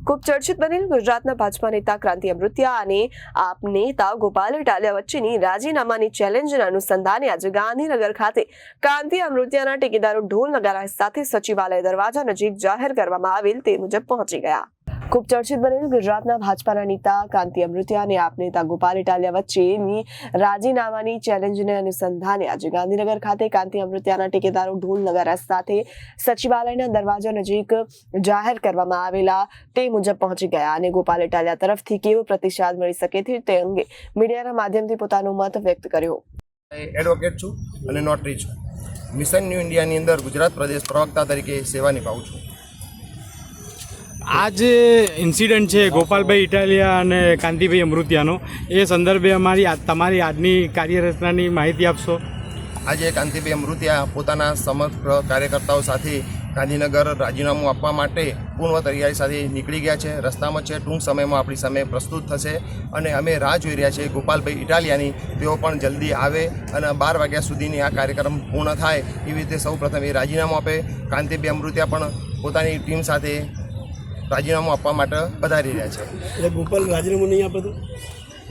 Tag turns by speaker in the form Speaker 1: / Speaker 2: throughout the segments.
Speaker 1: ખૂબ ચર્ચિત બનેલ ગુજરાતના ભાજપા નેતા ક્રાંતિ અમૃત્યા અને આપ નેતા ગોપાલ ઇટાલિયા વચ્ચેની રાજીનામાની ચેલેન્જના અનુસંધાને આજે ગાંધીનગર ખાતે ક્રાંતિ અમૃત્યાના ટેકેદારો ઢોલ નગારા સાથે સચિવાલય દરવાજા નજીક જાહેર કરવામાં આવેલ તે મુજબ પહોંચી ગયા. ખૂબ ચર્ચિત બનેલ ગુજરાતના ભાજપાના નેતા કાંતિ અમૃત્યા અને આપ નેતા ગોપાલ ઇટાલિયા વચ્ચેની રાજીનામાની ચેલેન્જને અનુસંધાને આજે ગાંધીનગર ખાતે કાંતિ અમૃત્યાના ટેકેદારો ઢોલ નગારા સાથે સચિવાલયના દરવાજા નજીક જાહેર કરવામાં આવેલા તે મુજબ પહોંચી ગયા અને ગોપાલ ઇટાલિયા તરફથી કેવો પ્રતિસાદ મળી શકે છે તે અંગે મીડિયાના માધ્યમથી પોતાનો મત વ્યક્ત કર્યો.
Speaker 2: એડવોકેટ છું અને નોટરી છું. મિશન ન્યૂ ઇન્ડિયાની અંદર ગુજરાત પ્રદેશ પ્રવક્તા તરીકે સેવા નિભાવું છું.
Speaker 3: આ જે ઇન્સિડન્ટ છે, ગોપાલભાઈ ઇટાલિયા અને કાંતિભાઈ અમૃતિયાનો, એ સંદર્ભે અમારી તમારી આજની કાર્યરચનાની માહિતી આપશો?
Speaker 2: આજે કાંતિભાઈ અમૃતિયા પોતાના સમગ્ર કાર્યકર્તાઓ સાથે ગાંધીનગર રાજીનામું આપવા માટે પૂર્ણ તૈયારી સાથે નીકળી ગયા છે. રસ્તામાં છે, ટૂંક સમયમાં આપણી સામે પ્રસ્તુત થશે અને અમે રાહ જોઈ રહ્યા છીએ. ગોપાલભાઈ ઇટાલિયાની તેઓ પણ જલ્દી આવે અને બાર વાગ્યા સુધીની આ કાર્યક્રમ પૂર્ણ થાય એવી રીતે સૌ પ્રથમ એ રાજીનામું આપે. કાંતિભાઈ અમૃતિયા પણ પોતાની ટીમ સાથે રાજીનામું આપવા માટે પધારી રહ્યા છે.
Speaker 4: એટલે ગોપાલ રાજીનામું નહીં આપે તો?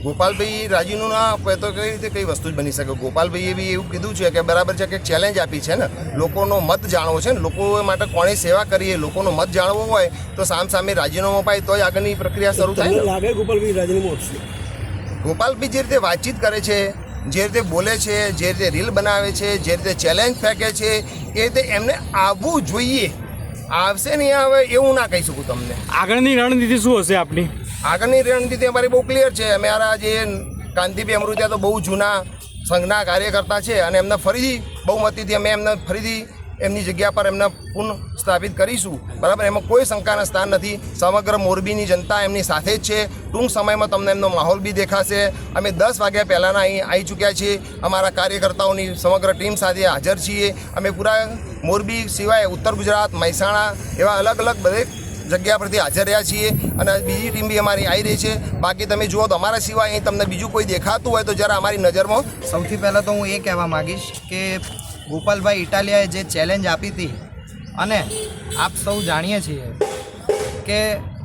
Speaker 2: ગોપાલભાઈ રાજીનું ના આપે તો કઈ રીતે કઈ વસ્તુ જ બની શકે? ગોપાલભાઈએ બી એવું કીધું છે કે બરાબર છે કે ચેલેન્જ આપી છે ને. લોકોનો મત જાણવો છે ને. લોકો માટે કોણે સેવા કરીએ લોકોનો મત જાણવો હોય તો સામ સામે રાજીનામું અપાય તો જ આગળની પ્રક્રિયા શરૂ થાય
Speaker 4: લાગે ગોપાલભાઈ રાજીનામું આપશે?
Speaker 2: ગોપાલભાઈ જે રીતે વાતચીત કરે છે જે રીતે બોલે છે જે રીતે રીલ બનાવે છે જે રીતે ચેલેન્જ ફેંકે છે એ રીતે એમને આવવું જોઈએ. આવશે નહીં આવે એવું ના કહી શકું તમને.
Speaker 3: આગળની રણનીતિ શું હશે આપની?
Speaker 2: આગળની રણનીતિ અમારી બહુ ક્લિયર છે. અમારા જે કાંતિભાઈ અમૃતિયા તો બહુ જૂના સંઘના કાર્યકર્તા છે અને એમને ફરીથી બહુમતીથી અમે એમને ફરીથી એમની જગ્યા પર એમને પુનઃ સ્થાપિત કરીશું. બરાબર? એમાં કોઈ શંકાના સ્થાન નથી. સમગ્ર મોરબીની જનતા એમની સાથે જ છે. ટૂંક સમયમાં તમને એમનો માહોલ બી દેખાશે. અમે દસ વાગ્યા પહેલાંના અહીં આવી ચૂક્યા છીએ. અમારા કાર્યકર્તાઓની સમગ્ર ટીમ સાથે હાજર છીએ. અમે પૂરા મોરબી સિવાય ઉત્તર ગુજરાત, મહેસાણા એવા અલગ અલગ બધે જગ્યા પરથી હાજર રહ્યા છીએ અને બીજી ટીમ બી અમારી આવી રહી છે. બાકી તમે જુઓ તો અમારા સિવાય અહીં તમને બીજું કોઈ દેખાતું હોય તો જરા અમારી નજરમાં
Speaker 5: સૌથી પહેલાં તો હું એ કહેવા માગીશ કે ગોપાલભાઈ ઇટાલિયાએ જે ચેલેન્જ આપી હતી અને આપ સૌ જાણીએ છીએ કે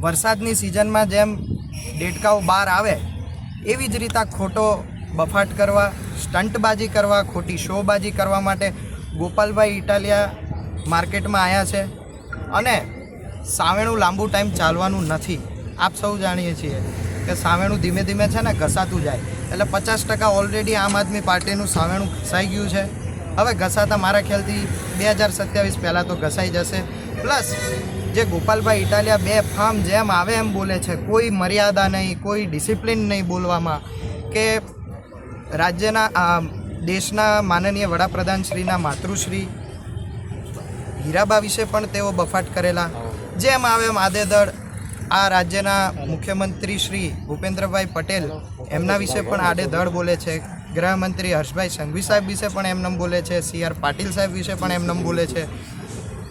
Speaker 5: વરસાદની સિઝનમાં જેમ દેડકાઓ બહાર આવે, એવી જ રીતે ખોટો બફાટ કરવા સ્ટંટબાજી કરવા, ખોટી શોબાજી કરવા માટે ગોપાલભાઈ ઇટાલિયા માર્કેટમાં આવ્યા છે. અને સાવેણું લાંબુ ટાઈમ ચાલવાનું નથી. આપ સૌ જાણીએ છીએ કે સાવેણું ધીમે ધીમે છે ને ઘસાતું જાય. એટલે પચાસ ટકા ઓલરેડી આમ આદમી પાર્ટીનું સાવેણું ઘસાઈ ગયું છે. હવે ઘસાતા મારા ખ્યાલથી બે હજાર સત્યાવીસ પહેલાં તો ઘસાઈ જશે. પ્લસ જે ગોપાલભાઈ ઇટાલિયા બે ફાર્મ જેમ આવે એમ બોલે છે, કોઈ મર્યાદા નહીં, કોઈ ડિસિપ્લિન નહીં બોલવામાં કે રાજ્યના દેશના માનનીય વડાપ્રધાન શ્રીના માતૃશ્રી, હીરાબા વિશે પણ તેઓ બફાટ કરેલા. જેમ આવે એમ આદેદળ આ રાજ્યના મુખ્યમંત્રી શ્રી ભૂપેન્દ્રભાઈ પટેલ એમના વિશે પણ આડેધડ બોલે છે. ગૃહમંત્રી હર્ષભાઈ સંઘવી સાહેબ વિશે પણ એમનેમ બોલે છે. સી આર પાટીલ સાહેબ વિશે પણ એમનેમ બોલે છે.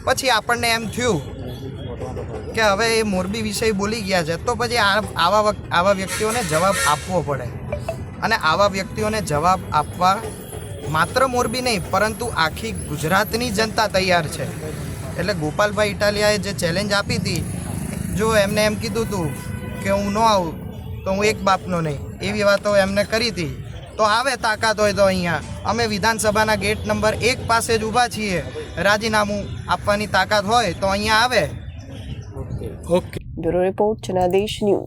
Speaker 5: પછી આપણને એમ થયું કે હવે એ મોરબી વિષય બોલી ગયા છે, તો પછી આવા આવા વ્યક્તિઓને જવાબ આપવો પડે. અને આવા વ્યક્તિઓને જવાબ આપવા માત્ર મોરબી નહીં, પરંતુ આખી ગુજરાતની જનતા તૈયાર છે. એટલે ગોપાલભાઈ ઇટાલિયાએ જે ચેલેન્જ આપી હતી, જો એમને એમ કીધું હતું કે હું ન આવું, તો હું એક બાપનો નહીં. એવી વાતો એમને કરી હતી. તો આવે તાકાત હોય તો અહીંયા. અમે વિધાનસભાના ગેટ નંબર એક પાસે જ ઊભા છીએ. રાજીનામું આપવાની તાકાત હોય તો અહીંયા આવે.
Speaker 3: Okay
Speaker 1: bureau report, Janadesh news.